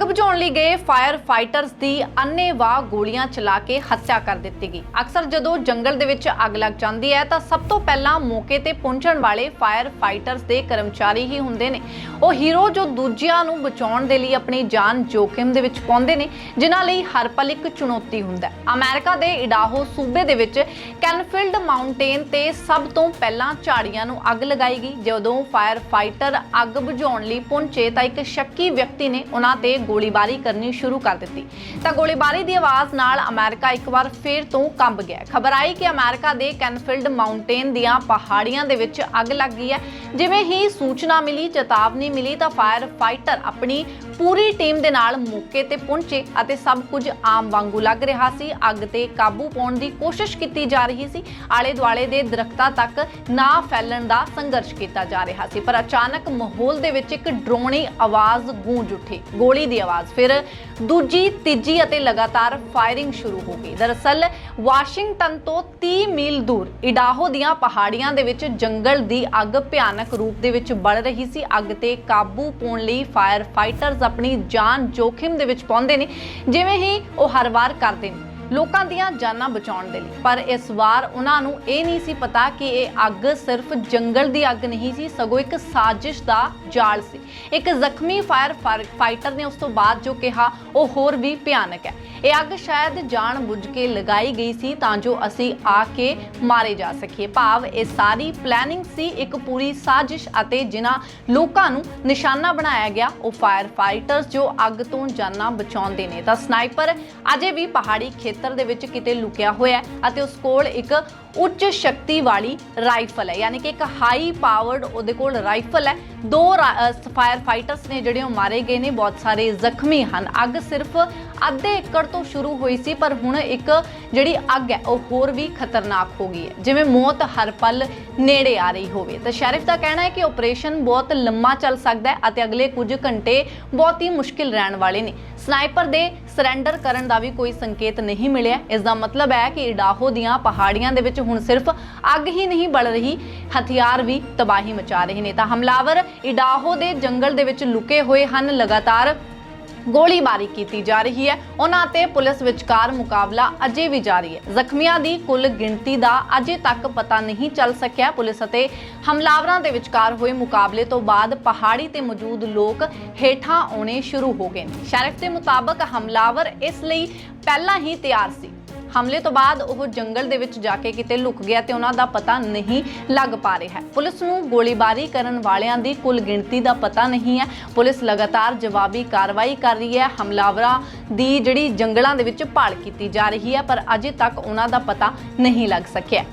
ਅੱਗ ਬੁਝਾਉਣ ਲਈ ਗਏ ਫਾਇਰ ਫਾਈਟਰਸ ਦੀ ਅੰਨ੍ਹੇਵਾਹ ਗੋਲੀਆਂ ਚਲਾ ਕੇ ਹੱਤਿਆ ਕਰ ਦਿੱਤੀ ਗਈ। ਅਕਸਰ ਜਦੋਂ ਜੰਗਲ ਦੇ ਵਿੱਚ ਅੱਗ ਲੱਗ ਜਾਂਦੀ ਹੈ ਤਾਂ ਸਭ ਤੋਂ ਪਹਿਲਾਂ ਮੌਕੇ ਤੇ ਪਹੁੰਚਣ ਵਾਲੇ ਫਾਇਰ ਫਾਈਟਰਸ ਦੇ ਕਰਮਚਾਰੀ ਹੀ ਹੁੰਦੇ ਨੇ। ਉਹ ਹੀਰੋ ਜੋ ਦੂਜਿਆਂ ਨੂੰ ਬਚਾਉਣ ਦੇ ਲਈ ਆਪਣੀ ਜਾਨ ਜੋਖਿਮ ਦੇ ਵਿੱਚ ਪਾਉਂਦੇ ਨੇ, ਜਿਨ੍ਹਾਂ ਲਈ ਹਰ ਪਲ ਇੱਕ ਚੁਣੌਤੀ ਹੁੰਦਾ ਹੈ। ਅਮਰੀਕਾ ਦੇ ਇਡਾਹੋ ਸੂਬੇ ਦੇ ਵਿੱਚ ਕੈਨਫੀਲਡ ਮਾਊਂਟੇਨ ਤੇ ਸਭ ਤੋਂ ਪਹਿਲਾਂ ਝਾੜੀਆਂ ਨੂੰ ਅੱਗ ਲਗਾਈ ਗਈ। ਜਦੋਂ ਫਾਇਰ ਫਾਈਟਰ ਅੱਗ ਬੁਝਾਉਣ ਲਈ ਪਹੁੰਚੇ ਤਾਂ ਇੱਕ ਸ਼ੱਕੀ ਵਿਅਕਤੀ ਨੇ ਉਹਨਾਂ ਤੇ ਗੋਲੀਬਾਰੀ ਕਰਨੀ ਸ਼ੁਰੂ ਕਰ ਦਿੱਤੀ। ਤਾਂ ਗੋਲੀਬਾਰੀ ਦੀ ਆਵਾਜ਼ ਨਾਲ ਅਮਰੀਕਾ ਇੱਕ ਵਾਰ ਫੇਰ ਤੋਂ ਕੰਬ ਗਿਆ ਖਬਰ ਆਈ ਕਿ ਅਮਰੀਕਾ ਦੇ ਕੈਨਫੀਲਡ ਮਾਊਂਟੇਨ ਦੀਆਂ ਪਹਾੜੀਆਂ ਦੇ ਵਿੱਚ ਅੱਗ ਲੱਗ ਗਈ ਹੈ। ਜਿਵੇਂ ਹੀ ਸੂਚਨਾ ਮਿਲੀ, ਚੇਤਾਵਨੀ ਮਿਲੀ ਤਾਂ ਫਾਇਰ ਫਾਈਟਰ ਆਪਣੀ ਪੂਰੀ ਟੀਮ ਦੇ ਨਾਲ ਮੌਕੇ ਤੇ ਪਹੁੰਚੇ ਅਤੇ ਸਭ ਕੁਝ ਆਮ ਵਾਂਗੂ ਲੱਗ ਰਿਹਾ ਸੀ। ਅੱਗ ਤੇ ਕਾਬੂ ਪਾਉਣ ਦੀ ਕੋਸ਼ਿਸ਼ ਕੀਤੀ ਜਾ ਰਹੀ ਸੀ। ਆਲੇ ਦੁਆਲੇ ਦੇ ਦਰਖਤਾਂ ਤੱਕ ਨਾ ਫੈਲਣ ਦਾ ਸੰਘਰਸ਼ ਕੀਤਾ ਜਾ ਰਿਹਾ ਸੀ। ਪਰ ਅਚਾਨਕ ਮਾਹੌਲ ਦੇ ਵਿੱਚ ਇੱਕ ਡਰੋਣੀ ਆਵਾਜ਼ ਗੂੰਜ ਉੱਠੀ। ਗੋਲੀ ਦੀ ਆਵਾਜ਼। ਫਿਰ ਦੂਜੀ, ਤੀਜੀ ਅਤੇ ਲਗਾਤਾਰ ਫਾਇਰਿੰਗ ਸ਼ੁਰੂ ਹੋ ਗਈ। ਦਰਅਸਲ, ਵਾਸ਼ਿੰਗਟਨ ਤੋਂ 30 ਮੀਲ ਦੂਰ ਇਡਾਹੋ ਦੀਆਂ ਪਹਾੜੀਆਂ ਦੇ ਵਿੱਚ ਜੰਗਲ ਦੀ ਅੱਗ ਭਿਆਨਕ ਰੂਪ ਦੇ ਵਿੱਚ ਬਲ ਰਹੀ ਸੀ। ਅੱਗ ਤੇ ਕਾਬੂ ਪਾਉਣ ਲਈ ਫਾਇਰ ਫਾਈਟਰਸ ਆਪਣੀ ਜਾਨ ਜੋਖਿਮ ਦੇ ਵਿੱਚ ਪਾਉਂਦੇ ਨੇ ਜਿਵੇਂ ਹੀ ਉਹ ਹਰ ਵਾਰ ਕਰਦੇ ਨੇ। ਲੋਕਾਂ ਦੀਆਂ ਜਾਨਾਂ ਬਚਾਉਣ ਦੇ ਲਈ। ਪਰ ਇਸ ਵਾਰ ਉਹਨਾਂ ਨੂੰ ਇਹ ਨਹੀਂ ਸੀ ਪਤਾ ਕਿ ਇਹ ਅੱਗ ਸਿਰਫ ਜੰਗਲ ਦੀ ਅੱਗ ਨਹੀਂ ਸੀ, ਸਗੋਂ ਇੱਕ ਸਾਜ਼ਿਸ਼ ਦਾ ਜਾਲ ਸੀ। ਇੱਕ ਜ਼ਖਮੀ ਫਾਇਰ ਫਾਰ- ਫਾਈਟਰ ਨੇ ਉਸ ਤੋਂ ਬਾਅਦ ਜੋ ਕਿਹਾ, ਉਹ ਹੋਰ ਵੀ ਭਿਆਨਕ ਹੈ। ਇਹ ਅੱਗ ਸ਼ਾਇਦ ਜਾਣ ਬੁੱਝ ਕੇ ਲਗਾਈ ਗਈ ਸੀ ਤਾਂ ਜੋ ਅਸੀਂ ਆ ਕੇ ਮਾਰੇ ਜਾ ਸਕੀਏ। ਭਾਵ ਇਹ ਸਾਰੀ ਪਲੈਨਿੰਗ ਸੀ, ਇੱਕ ਪੂਰੀ ਸਾਜ਼ਿਸ਼ ਅਤੇ ਜਿਨ੍ਹਾਂ ਲੋਕਾਂ ਨੂੰ ਨਿਸ਼ਾਨਾ ਬਣਾਇਆ ਗਿਆ, ਉਹ ਫਾਇਰ ਫਾਈਟਰਸ ਜੋ ਅੱਗ ਤੋਂ ਜਾਨਾਂ ਬਚਾਉਂਦੇ ਨੇ। ਤਾਂ ਸਨਾਈਪਰ ਅਜੇ ਵੀ ਪਹਾੜੀ ਖੇਤ ਖੇਤਰ ਦੇ ਵਿੱਚ ਕਿਤੇ ਲੁਕਿਆ ਹੋਇਆ ਹੈ ਅਤੇ ਉਸ ਕੋਲ ਇੱਕ ਉੱਚ ਸ਼ਕਤੀ ਵਾਲੀ ਰਾਈਫਲ ਹੈ। ਯਾਨੀ ਕਿ ਇੱਕ ਹਾਈ ਪਾਵਰਡ ਉਹਦੇ ਕੋਲ ਰਾਈਫਲ ਹੈ। ਦੋ ਫਾਇਰ ਫਾਈਟਰਸ ਨੇ ਜਿਹੜੇ ਉਹ ਮਾਰੇ ਗਏ ਨੇ, ਬਹੁਤ ਸਾਰੇ ਜ਼ਖਮੀ ਹਨ। ਅੱਗ ਸਿਰਫ ਅੱਧੇ ਏਕੜ ਤੋਂ ਸ਼ੁਰੂ ਹੋਈ ਸੀ, ਪਰ ਹੁਣ ਇੱਕ ਜਿਹੜੀ ਅੱਗ ਹੈ, ਉਹ ਹੋਰ ਵੀ ਖਤਰਨਾਕ ਹੋ ਗਈ ਹੈ। ਜਿਵੇਂ ਮੌਤ ਹਰ ਪਲ ਨੇੜੇ ਆ ਰਹੀ ਹੋਵੇ। ਤਾਂ ਸ਼ੈਰਿਫ ਦਾ ਕਹਿਣਾ ਹੈ ਕਿ ਆਪਰੇਸ਼ਨ ਬਹੁਤ ਲੰਮਾ ਚੱਲ ਸਕਦਾ ਹੈ ਅਤੇ ਅਗਲੇ ਕੁਝ ਘੰਟੇ ਬਹੁਤ ਹੀ ਮੁਸ਼ਕਿਲ ਰਹਿਣ ਵਾਲੇ ਨੇ। ਸਨਾਈਪਰ ਦੇ ਸਰੈਂਡਰ ਕਰਨ ਦਾ ਵੀ ਕੋਈ ਸੰਕੇਤ ਨਹੀਂ ਮਿਲਿਆ। ਇਸ ਦਾ ਮਤਲਬ ਹੈ ਕਿ ਇਡਾਹੋ ਦੀਆਂ ਪਹਾੜੀਆਂ ਦੇ ਵਿੱਚ ਹੁਣ ਸਿਰਫ ਅੱਗ ਹੀ ਨਹੀਂ ਬਲ ਰਹੀ, ਹਥਿਆਰ ਵੀ ਤਬਾਹੀ ਮਚਾ ਰਹੇ ਨੇ। ਤਾਂ ਹਮਲਾਵਰ ਇਡਾਹੋ ਦੇ ਜੰਗਲ ਦੇ ਵਿੱਚ ਲੁਕੇ ਹੋਏ ਹਨ। ਲਗਾਤਾਰ ਗੋਲੀਬਾਰੀ ਕੀਤੀ ਜਾ ਰਹੀ ਹੈ। ਉਹਨਾਂ ਤੇ ਪੁਲਿਸ ਵਿਚਕਾਰ ਮੁਕਾਬਲਾ ਅਜੇ ਵੀ ਜਾਰੀ ਹੈ। ਜ਼ਖਮੀਆਂ ਦੀ ਕੁੱਲ ਗਿਣਤੀ ਦਾ ਅਜੇ ਤੱਕ ਪਤਾ ਨਹੀਂ ਚੱਲ ਸਕਿਆ। ਪੁਲਿਸ ਅਤੇ ਹਮਲਾਵਰਾਂ ਦੇ ਵਿਚਕਾਰ ਹੋਏ ਮੁਕਾਬਲੇ ਤੋਂ ਬਾਅਦ ਪਹਾੜੀ ਤੇ ਮੌਜੂਦ ਲੋਕ ਹੇਠਾਂ ਆਉਣੇ ਸ਼ੁਰੂ ਹੋ ਗਏ ਨੇ। ਸ਼ੈਰਿਫ ਦੇ ਮੁਤਾਬਕ ਹਮਲਾਵਰ ਇਸ ਲਈ ਪਹਿਲਾਂ ਹੀ ਤਿਆਰ ਸੀ। ਹਮਲੇ ਤੋਂ ਬਾਅਦ ਉਹ ਜੰਗਲ ਦੇ ਵਿੱਚ ਜਾ ਕੇ ਕਿਤੇ ਲੁਕ ਗਿਆ ਤੇ ਉਹਨਾਂ ਦਾ ਪਤਾ ਨਹੀਂ ਲੱਗ ਪਾ ਰਿਹਾ ਹੈ। ਪੁਲਿਸ ਨੂੰ ਗੋਲੀਬਾਰੀ ਕਰਨ ਵਾਲਿਆਂ ਦੀ ਕੁੱਲ ਗਿਣਤੀ ਦਾ ਪਤਾ ਨਹੀਂ ਹੈ। ਪੁਲਿਸ ਲਗਾਤਾਰ ਜਵਾਬੀ ਕਾਰਵਾਈ ਕਰ ਰਹੀ ਹੈ। ਹਮਲਾਵਰਾਂ ਦੀ ਜਿਹੜੀ ਜੰਗਲਾਂ ਦੇ ਵਿੱਚ ਭਾਲ ਕੀਤੀ ਜਾ ਰਹੀ ਹੈ, ਪਰ ਅਜੇ ਤੱਕ ਉਹਨਾਂ ਦਾ ਪਤਾ ਨਹੀਂ ਲੱਗ ਸਕਿਆ।